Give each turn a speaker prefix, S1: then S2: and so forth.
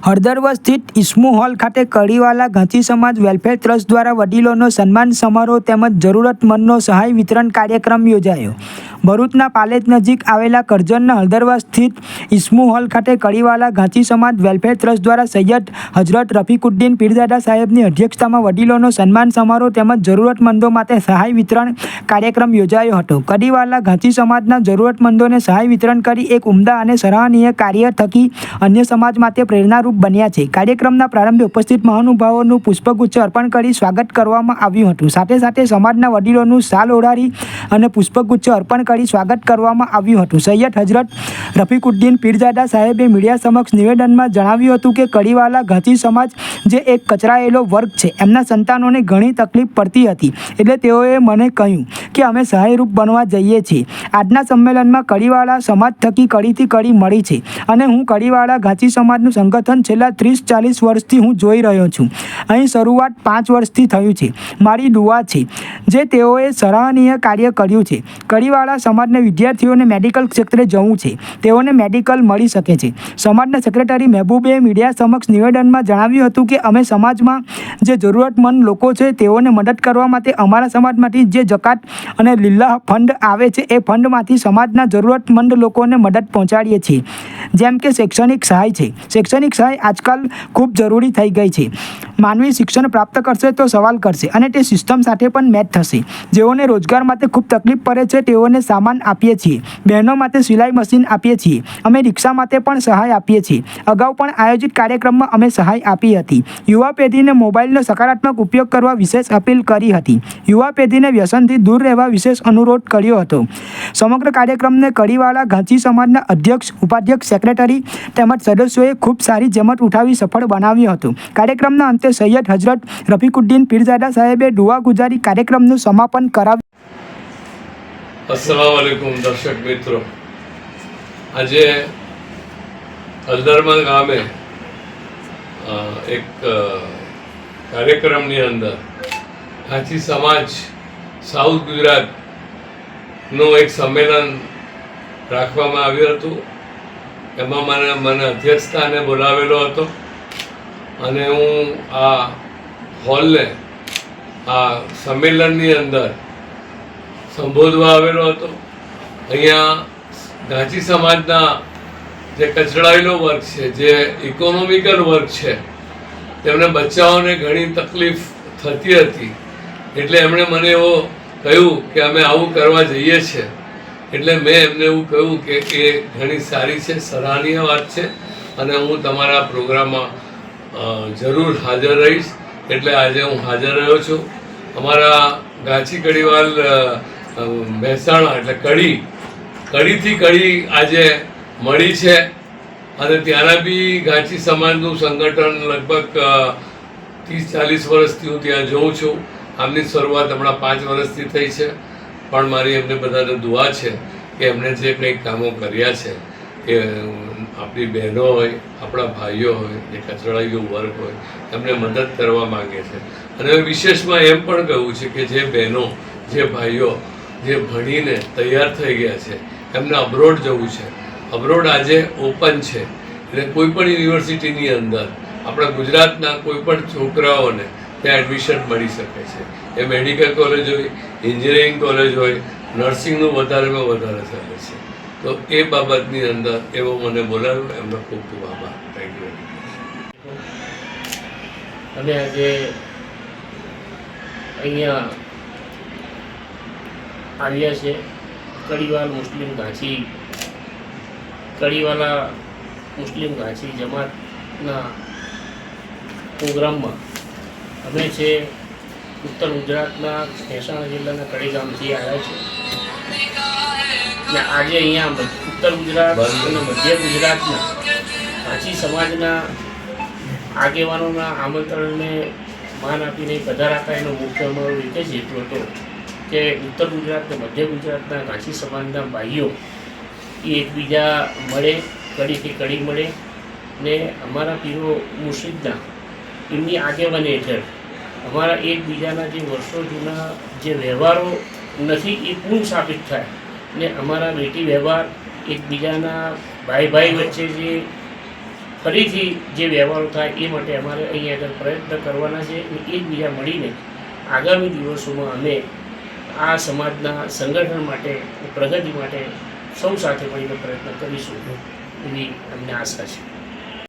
S1: હળદરવર સ્થિત ઇસ્મુ હોલ ખાતે કડીવાલા ઘાંચી સમાજ વેલફેર ટ્રસ્ટ દ્વારા વડીલોનો સન્માન સમારોહ તેમજ જરૂરતમંદનો સહાય વિતરણ કાર્યક્રમ યોજાયો. ભરૂચના પાલેજ નજીક આવેલા કરજણના હળદરવા સ્થિત ઇસ્મુ હોલ ખાતે કડીવાલા ઘાંચી સમાજ વેલફેર ટ્રસ્ટ દ્વારા સૈયદ હજરત રફીકુદ્દીન પીરદાદા સાહેબની અધ્યક્ષતામાં વડીલોનો સન્માન સમારોહ તેમજ જરૂરતમંદો માટે સહાય વિતરણ કાર્યક્રમ યોજાયો હતો. કડીવાલા ઘાંચી સમાજના જરૂરતમંદોને સહાય વિતરણ કરી એક ઉમદા અને સરાહનીય કાર્ય થકી અન્ય સમાજ માટે પ્રેરણારૂપ બન્યા છે. કાર્યક્રમના પ્રારંભે ઉપસ્થિત મહાનુભાવોનું પુષ્પગુચ્છ અર્પણ કરી સ્વાગત કરવામાં આવ્યું હતું. સાથે સાથે સમાજના વડીલોનું સાલ ઓઢારી અને પુષ્પગુચ્છ અર્પણ કરી સ્વાગત કરવામાં આવ્યું હતું. સૈયદ હજરત રફીકુદ્દીન પીરજાદા સાહેબે મીડિયા સમક્ષ નિવેદનમાં જણાવ્યું હતું કે કડીવાલા ઘાંચી સમાજ જે એક કચરાયેલો વર્ગ છે, એમના સંતાનોને ઘણી તકલીફ પડતી હતી. એટલે તેઓએ મને કહ્યું કે અમે સહાયરૂપ બનવા જઈએ છીએ. આજના સંમેલનમાં કડીવાળા સમાજ થકી કડીથી કડી મળી છે અને હું કડીવાળા ઘાંચી સમાજનું સંગઠન છેલ્લા ત્રીસ ચાલીસ વર્ષથી હું જોઈ રહ્યો છું. અહીં શરૂઆત પાંચ વર્ષથી થયું છે. મારી દુઆ છે જે તેઓએ સરાહનીય કાર્ય કર્યું છે. કડીવાળા સમાજના વિદ્યાર્થીઓને મેડિકલ ક્ષેત્રે જવું છે. તેઓને મેડિકલ મળી શકે છે. સમાજના સેક્રેટરી મહેબૂબે મીડિયા સમક્ષ નિવેદનમાં જણાવ્યું હતું કે અમે સમાજમાં જે જરૂરતમંદ લોકો છે તેઓને મદદ કરવા માટે અમારા સમાજમાંથી જે જકાત અને લીલા ફંડ આવે છે એ ફંડમાંથી સમાજના જરૂરતમંદ લોકોને મદદ પહોંચાડીએ છીએ. જેમ કે શૈક્ષણિક સહાય છે. શૈક્ષણિક સહાય આજકાલ ખૂબ જરૂરી થઈ ગઈ છે. માનવી શિક્ષણ પ્રાપ્ત કરશે તો સવાલ કરશે અને તે સિસ્ટમ સાથે પણ મેચ થશે. જેઓને રોજગાર માટે ખૂબ તકલીફ પડે છે તેઓને સામાન આપીએ છીએ. બહેનો માટે સિલાઈ મશીન આપીએ છીએ. અમે રિક્ષા માટે પણ સહાય આપીએ છીએ. અગાઉ પણ આયોજિત કાર્યક્રમમાં અમે સહાય આપી હતી. યુવા પેઢીને મોબાઈલનો સકારાત્મક ઉપયોગ કરવા વિશેષ અપીલ કરી હતી. યુવા પેઢીને વ્યસનથી દૂર રહેવા વિશેષ અનુરોધ કર્યો હતો. સમગ્ર કાર્યક્રમને કડીવાળા ઘાંચી સમાજના અધ્યક્ષ, ઉપાધ્યક્ષ, સેક્રેટરી તેમજ સદસ્યોએ ખૂબ સારી જમત ઉઠાવી સફળ બનાવ્યું હતું. કાર્યક્રમના અંતે સૈયદ હજરત રફીકુદ્દીન પીરઝાદા સાહેબે દુઆ ગુજારી કાર્યક્રમનું સમાપન કરાવ્યું.
S2: અસલામ આલેકુમ દર્શક મિત્રો. આજે અલદરમાં ગામે એક કાર્યક્રમની અંદર હાથી સમાજ સાઉથ ગુજરાતનું એક સંમેલન રાખવામાં આવ્યું હતું. એમાં મને મને અધ્યક્ષતાને બોલાવેલો હતો અને હું આ હોલને, આ સંમેલનની અંદર સંબોધવા આવેલો હતો. અહીંયા ગાંચી સમાજના જે કચડાયેલો વર્ગ છે, જે ઇકોનોમિકલ વર્ગ છે, તેમને બચ્ચાઓને ઘણી તકલીફ થતી હતી. એટલે એમણે મને એવો કહ્યું કે અમે આવું કરવા જઈએ છીએ. એટલે મેં એમને એવું કહ્યું કે એ ઘણી સારી છે, સરાહનીય વાત છે અને હું તમારા પ્રોગ્રામમાં જરૂર હાજર રહીશ. એટલે આજે હું હાજર રહ્યો છું. અમારા ગાંચી કડીવાલ મહેસાણા એટલે કડી, કડીથી કડી આજે મળી છે. અને ત્યાંના બી ગાંચી સમાજનું સંગઠન લગભગ ત્રીસ ચાલીસ વર્ષથી હું ત્યાં જોઉં છું. આમની શરૂઆત હમણાં પાંચ વર્ષથી થઈ છે, પણ મારી એમને બધાને દુઆ છે કે એમણે જે કંઈક કામો કર્યા છે કે આપણી બહેનો હોય, આપણા ભાઈઓ હોય, જે કચડાયું વર્ગ હોય, એમને મદદ કરવા માગે છે. અને વિશેષમાં એમ પણ કહ્યું છે કે જે બહેનો, જે ભાઈઓ, જે ભણીને તૈયાર થઈ ગયા છે, એમને અબ્રોડ જવું છે. અબ્રોડ આજે ઓપન છે. એટલે કોઈ પણ યુનિવર્સિટીની અંદર, આપણા ગુજરાતના કોઈ પણ છોકરાઓને ત્યાં એડમિશન મળી શકે છે. એ મેડિકલ કોલેજ હોય એન્જિનિયરિંગ કોલેજ હોય નર્સિંગનું વધારેમાં વધારે ચાલે છે. તો એ બાબતની અંદર એવો મને બોલાવ્યો, એમનો ખૂબ ખૂબ આભાર. થેન્ક યુ
S3: અને આજે અહીંયા આવ્યા છે કડીવાલ મુસ્લિમ ઘાંચી કડીવાલા મુસ્લિમ ઘાંચી જમાતના પ્રોગ્રામમાં. અમે છે ઉત્તર ગુજરાતના મહેસાણા જિલ્લાના કડી ગામથી આવ્યા છે ને આજે અહીંયા ઉત્તર ગુજરાત અને મધ્ય ગુજરાતના ઘાંચી સમાજના આગેવાનોના આમંત્રણને માન આપીને પધારાતા એનો મુખ્ય અમારો એક જ હેતુ હતો કે ઉત્તર ગુજરાત અને મધ્ય ગુજરાતના કાંચી સમાજના ભાઈઓ એ એકબીજા મળે કડીથી કડી મળે ને અમારા પીરો મુર્શિદના એમની આગેવાની હેઠળ અમારા એકબીજાના જે વર્ષો જૂના જે વ્યવહારો નથી, એ પૂર્ણ સાબિત થાય. ને અમારા બેટી વ્યવહાર એકબીજાના ભાઈ ભાઈ વચ્ચે જે ફરીથી જે વ્યવહારો થાય, એ માટે અમારે અહીંયા આગળ પ્રયત્ન કરવાના છે અને એકબીજા મળીને આગામી દિવસોમાં અમે આ સમાજના સંગઠન માટે, પ્રગતિ માટે સૌ સાથે મળીને પ્રયત્ન કરીશું. એવી અમને આશા છે.